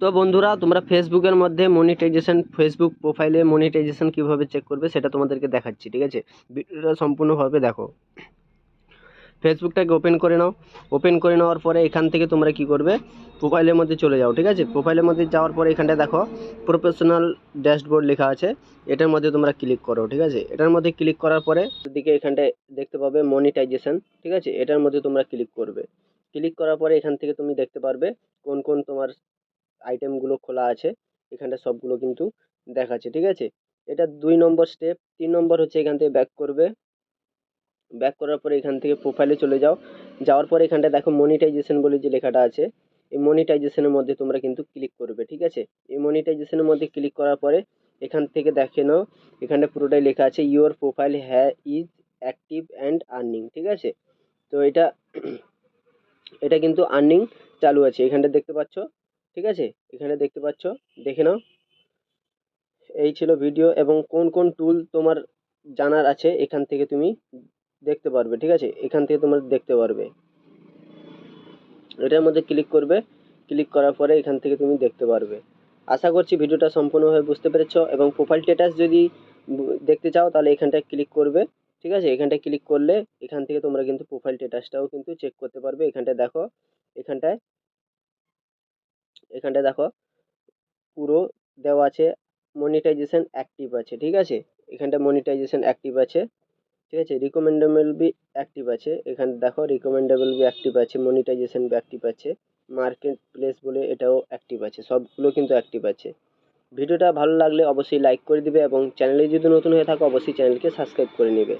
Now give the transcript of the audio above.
তো বন্ধুরা, তোমরা ফেসবুকের মধ্যে মনিটাইজেশন ফেসবুক প্রোফাইলে মনিটাইজেশন কীভাবে চেক করবে সেটা তোমাদেরকে দেখাচ্ছি, ঠিক আছে? ভিডিওটা সম্পূর্ণভাবে দেখো। ফেসবুকটাকে ওপেন করে নাও। ওপেন করে নেওয়ার পরে এখান থেকে তোমরা কি করবে? প্রোফাইলের মধ্যে চলে যাও, ঠিক আছে? প্রোফাইলের মধ্যে যাওয়ার পরে এখানটায় দেখো প্রফেশনাল ড্যাশবোর্ড লেখা আছে। এটার মধ্যে তোমরা ক্লিক করো, ঠিক আছে? এটার মধ্যে ক্লিক করার পরে দিকে এখানটায় দেখতে পাবে মনিটাইজেশন ঠিক আছে? এটার মধ্যে তোমরা ক্লিক করবে। ক্লিক করার পরে এখান থেকে তুমি দেখতে পারবে কোন কোন তোমার আইটেমগুলো খোলা আছে, এখানটা সবগুলো কিন্তু দেখাচ্ছে, ঠিক আছে? এটা দুই নম্বর স্টেপ তিন নম্বর হচ্ছে এখান থেকে ব্যাক করবে। ব্যাক করার পরে এখান থেকে প্রোফাইলে চলে যাও। যাওয়ার পরে এখানটা দেখো মনিটাইজেশন বলে যে লেখাটা আছে, এই মনিটাইজেশনের মধ্যে তোমরা কিন্তু ক্লিক করবে, ঠিক আছে? এই মনিটাইজেশনের মধ্যে ক্লিক করার পরে এখান থেকে দেখে নাও এখানে পুরোটাই লেখা আছে ইউর প্রোফাইল হ্যা ইজ অ্যাক্টিভ অ্যান্ড আর্নিং ঠিক আছে? তো এটা এটা কিন্তু আর্নিং চালু আছে, এখানটা দেখতে পাচ্ছ? ঠিক আছে? এখানে দেখতে পাচ্ছ, দেখে নাও। এই ছিল ভিডিও এবং কোন কোন টুল তোমার জানার আছে, এখান থেকে তুমি দেখতে পারবে, ঠিক আছে? এখান থেকে তোমরা দেখতে পারবে। এটার মধ্যে ক্লিক করবে ক্লিক করার পরে এখান থেকে তুমি দেখতে পারবে। আশা করছি ভিডিওটা সম্পূর্ণভাবে বুঝতে পেরেছ এবং প্রোফাইল স্ট্যাটাস যদি দেখতে চাও, তাহলে এখানটায় ক্লিক করবে, ঠিক আছে? এখানটায় ক্লিক করলে এখান থেকে তোমরা কিন্তু প্রোফাইল স্ট্যাটাসটাও কিন্তু চেক করতে পারবে। এখানটায় দেখো, এখানটায় এখানটায় দেখো, পুরো দেওয়া আছে মনিটাইজেশন অ্যাক্টিভ আছে, ঠিক আছে? এখানটা মনিটাইজেশন অ্যাক্টিভ আছে, ঠিক আছে? রিকমেন্ডেবল বি অ্যাক্টিভ আছে, এখানে দেখো রিকমেন্ডেবল বি অ্যাক্টিভ আছে মনিটাইজেশন বি অ্যাক্টিভ আছে মার্কেট প্লেস বলে এটাও অ্যাক্টিভ আছে, সবগুলো কিন্তু অ্যাক্টিভ আছে। ভিডিওটা ভালো লাগলে অবশ্যই লাইক করে দিবে এবং চ্যানেলে যদি নতুন হয়ে থাকো, অবশ্যই চ্যানেলকে সাবস্ক্রাইব করে নেবে।